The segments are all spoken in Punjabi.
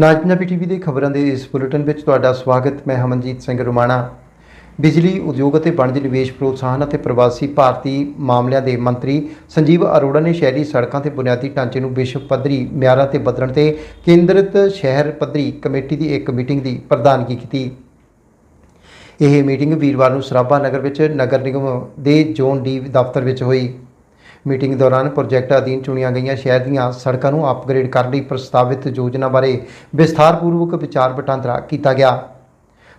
ਨਾਜ ਪੰਜਾਬੀ ਟੀਵੀ ਦੇ ਖਬਰਾਂ ਦੇ ਇਸ ਬੁਲੇਟਿਨ ਵਿੱਚ ਤੁਹਾਡਾ ਸਵਾਗਤ, ਮੈਂ ਹਮਨਜੀਤ ਸਿੰਘ ਰੁਮਾਣਾ। ਬਿਜਲੀ, ਉਦਯੋਗ ਅਤੇ ਵਣਜ ਨਿਵੇਸ਼, ਪ੍ਰੋਤਸਾਹਨ ਅਤੇ ਪ੍ਰਵਾਸੀ ਭਾਰਤੀ ਮਾਮਲਿਆਂ ਦੇ ਮੰਤਰੀ ਸੰਜੀਵ ਅਰੋੜਾ ਨੇ ਸ਼ਹਿਰੀ ਸੜਕਾਂ ਤੇ ਬੁਨਿਆਦੀ ਢਾਂਚੇ ਨੂੰ ਵਿਸ਼ਵ ਪੱਧਰੀ ਮਿਆਰਾਂ ਤੇ ਬਦਲਣ ਤੇ ਕੇਂਦਰਿਤ ਸ਼ਹਿਰ ਪੱਧਰੀ ਕਮੇਟੀ ਦੀ ਇੱਕ ਮੀਟਿੰਗ ਦੀ ਪ੍ਰਧਾਨਗੀ ਕੀਤੀ। ਇਹ ਮੀਟਿੰਗ ਵੀਰਵਾਰ ਨੂੰ ਸਰਾਭਾ ਨਗਰ ਵਿੱਚ ਨਗਰ ਨਿਗਮ ਦੇ ਜ਼ੋਨ ਡੀ ਦਫ਼ਤਰ ਵਿੱਚ ਹੋਈ। ਮੀਟਿੰਗ ਦੌਰਾਨ ਪ੍ਰੋਜੈਕਟ ਅਧੀਨ ਚੁਣੀਆਂ ਗਈਆਂ ਸ਼ਹਿਰ ਦੀਆਂ ਸੜਕਾਂ ਨੂੰ ਅਪਗ੍ਰੇਡ ਕਰਨ ਲਈ ਪ੍ਰਸਤਾਵਿਤ ਯੋਜਨਾ ਬਾਰੇ ਵਿਸਥਾਰਪੂਰਵਕ ਵਿਚਾਰ ਵਟਾਂਦਰਾ ਕੀਤਾ ਗਿਆ।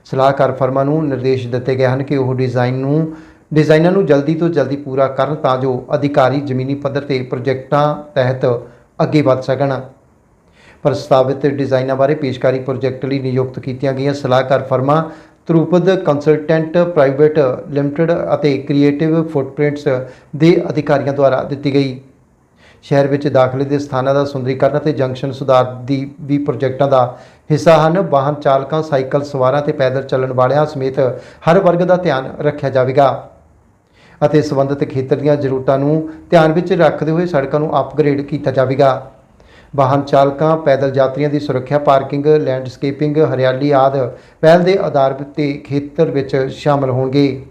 ਸਲਾਹਕਾਰ ਫਰਮਾਂ ਨੂੰ ਨਿਰਦੇਸ਼ ਦਿੱਤੇ ਗਏ ਹਨ ਕਿ ਉਹ ਡਿਜ਼ਾਈਨ ਨੂੰ ਡਿਜ਼ਾਈਨਾਂ ਨੂੰ ਜਲਦੀ ਤੋਂ ਜਲਦੀ ਪੂਰਾ ਕਰਨ ਤਾਂ ਜੋ ਅਧਿਕਾਰੀ ਜ਼ਮੀਨੀ ਪੱਧਰ ਤੇ ਪ੍ਰੋਜੈਕਟਾਂ ਤਹਿਤ ਅੱਗੇ ਵਧ ਸਕਣ। ਪ੍ਰਸਤਾਵਿਤ ਡਿਜ਼ਾਈਨਾਂ ਬਾਰੇ ਪੇਸ਼ਕਾਰੀ ਪ੍ਰੋਜੈਕਟ ਲਈ ਨਿਯੁਕਤ ਕੀਤੀਆਂ ਗਈਆਂ ਸਲਾਹਕਾਰ ਫਰਮਾਂ ਤਰੂਪਦ ਕੰਸਲਟੈਂਟ ਪ੍ਰਾਈਵੇਟ ਲਿਮਟਿਡ ਅਤੇ ਕ੍ਰੀਏਟਿਵ ਫੁੱਟਪ੍ਰਿੰਟਸ ਦੇ ਅਧਿਕਾਰੀਆਂ ਦੁਆਰਾ ਦਿੱਤੀ ਗਈ। ਸ਼ਹਿਰ ਵਿੱਚ ਦਾਖਲੇ ਦੇ ਸਥਾਨਾਂ ਦਾ ਸੁੰਦਰੀਕਰਨ ਅਤੇ ਜੰਕਸ਼ਨ ਸੁਧਾਰ ਦੀ ਵੀ ਪ੍ਰੋਜੈਕਟਾਂ ਦਾ ਹਿੱਸਾ ਹਨ। ਵਾਹਨ ਚਾਲਕਾਂ, ਸਾਈਕਲ ਸਵਾਰਾਂ ਤੇ ਪੈਦਲ ਚੱਲਣ ਵਾਲਿਆਂ ਸਮੇਤ ਹਰ ਵਰਗ ਦਾ ਧਿਆਨ ਰੱਖਿਆ ਜਾਵੇਗਾ ਅਤੇ ਸੰਬੰਧਿਤ ਖੇਤਰ ਦੀਆਂ ਜ਼ਰੂਰਤਾਂ ਨੂੰ ਧਿਆਨ ਵਿੱਚ ਰੱਖਦੇ ਹੋਏ ਸੜਕਾਂ ਨੂੰ ਅਪਗ੍ਰੇਡ ਕੀਤਾ ਜਾਵੇਗਾ। ਵਾਹਨ ਚਾਲਕਾਂ, ਪੈਦਲ ਯਾਤਰੀਆਂ ਦੀ ਸੁਰੱਖਿਆ, ਪਾਰਕਿੰਗ, ਲੈਂਡਸਕੇਪਿੰਗ, ਹਰਿਆਲੀ ਆਦਿ ਪਹਿਲ ਦੇ ਆਧਾਰ ਤੇ ਖੇਤਰ ਵਿੱਚ ਸ਼ਾਮਲ ਹੋਣਗੇ।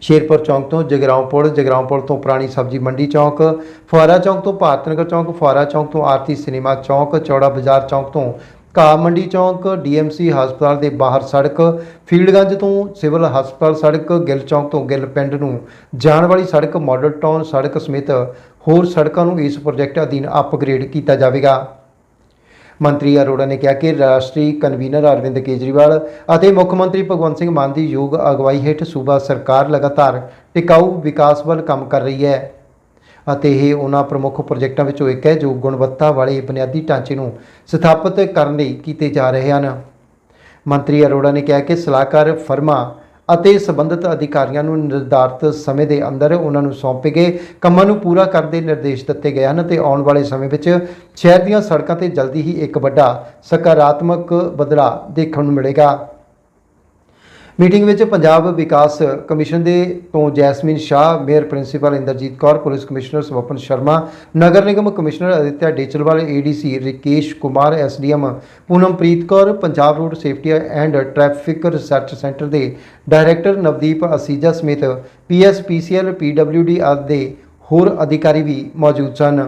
ਸ਼ੇਰਪੁਰ ਚੌਂਕ ਤੋਂ ਜਗਰਾਉਂ ਪੁਲ ਜਗਰਾਉਂ ਪੁਲ ਤੋਂ ਪੁਰਾਣੀ ਸਬਜ਼ੀ ਮੰਡੀ ਚੌਂਕ, ਫੁਆਰਾ ਚੌਂਕ ਤੋਂ ਭਾਰਤ ਨਗਰ ਚੌਂਕ, ਫੁਆਰਾ ਚੌਂਕ ਤੋਂ ਆਰਤੀ ਸਿਨੇਮਾ ਚੌਂਕ, ਚੌੜਾ ਬਾਜ਼ਾਰ ਚੌਂਕ ਤੋਂ ਘਾਹ ਮੰਡੀ ਚੌਂਕ, ਡੀਐਮਸੀ ਹਸਪਤਾਲ ਦੇ ਬਾਹਰ ਸੜਕ, ਫੀਲਡਗੰਜ ਤੋਂ ਸਿਵਲ ਹਸਪਤਾਲ ਸੜਕ, ਗਿੱਲ ਚੌਂਕ ਤੋਂ ਗਿੱਲ ਪਿੰਡ ਨੂੰ ਜਾਣ ਵਾਲੀ ਸੜਕ, ਮਾਡਲ ਟਾਊਨ ਸੜਕ ਸਮੇਤ ਹੋਰ ਸੜਕਾਂ ਨੂੰ ਇਸ ਪ੍ਰੋਜੈਕਟ ਅਧੀਨ ਅਪਗ੍ਰੇਡ ਕੀਤਾ ਜਾਵੇਗਾ। ਮੰਤਰੀ ਅਰੋੜਾ ਨੇ ਕਿਹਾ ਕਿ ਰਾਸ਼ਟਰੀ ਕਨਵੀਨਰ ਅਰਵਿੰਦ ਕੇਜਰੀਵਾਲ ਅਤੇ ਮੁੱਖ ਮੰਤਰੀ ਭਗਵੰਤ ਸਿੰਘ ਮਾਨ ਦੀ ਯੋਗ ਅਗਵਾਈ ਹੇਠ ਸੂਬਾ ਸਰਕਾਰ ਲਗਾਤਾਰ ਟਿਕਾਊ ਵਿਕਾਸ ਵੱਲ ਕੰਮ ਕਰ ਰਹੀ ਹੈ। ਅਤੇ ਇਹ ਉਹਨਾਂ ਪ੍ਰਮੁੱਖ ਪ੍ਰੋਜੈਕਟਾਂ ਵਿੱਚੋਂ ਇੱਕ ਹੈ ਜੋ ਗੁਣਵੱਤਾ ਵਾਲੇ ਬੁਨਿਆਦੀ ਢਾਂਚੇ ਨੂੰ ਸਥਾਪਿਤ ਕਰਨ ਲਈ ਕੀਤੇ ਜਾ ਰਹੇ ਹਨ। ਮੰਤਰੀ ਅਰੋੜਾ ਨੇ ਕਿਹਾ ਕਿ ਸਲਾਹਕਾਰ ਫਰਮਾ ਅਤੇ ਸੰਬੰਧਿਤ ਅਧਿਕਾਰੀਆਂ ਨੂੰ ਨਿਰਧਾਰਤ ਸਮੇਂ ਦੇ ਅੰਦਰ ਉਹਨਾਂ ਨੂੰ ਸੌਂਪੇ ਗਏ ਕੰਮਾਂ ਨੂੰ ਪੂਰਾ ਕਰਨ ਦੇ ਨਿਰਦੇਸ਼ ਦਿੱਤੇ ਗਏ ਹਨ ਤੇ ਆਉਣ ਵਾਲੇ ਸਮੇਂ ਵਿੱਚ ਸ਼ਹਿਰ ਦੀਆਂ ਸੜਕਾਂ ਤੇ ਜਲਦੀ ਹੀ ਇੱਕ ਵੱਡਾ ਸਕਾਰਾਤਮਕ ਬਦਲਾਅ ਦੇਖਣ ਨੂੰ ਮਿਲੇਗਾ। ਮੀਟਿੰਗ ਵਿੱਚ ਪੰਜਾਬ ਵਿਕਾਸ ਕਮਿਸ਼ਨ ਦੇ ਤੋਂ Jasmine Shah, mayor principal Inderjit Kaur, police commissioner Swapan Sharma, Nagar Nigam commissioner Aditya Dechalwal ADC Rikesh Kumar SDM Poonampreet Kaur, Punjab road safety and traffic research centre ਦੇ ਡਾਇਰੈਕਟਰ ਨਵਦੀਪ ਅਸੀਜਾ ਸਮੇਤ ਪੀਐਸਪੀਸੀਐਲ ਪੀਡਬਲਿਊਡੀ ਆਦਿ ਦੇ ਹੋਰ ਅਧਿਕਾਰੀ ਵੀ ਮੌਜੂਦ ਸਨ।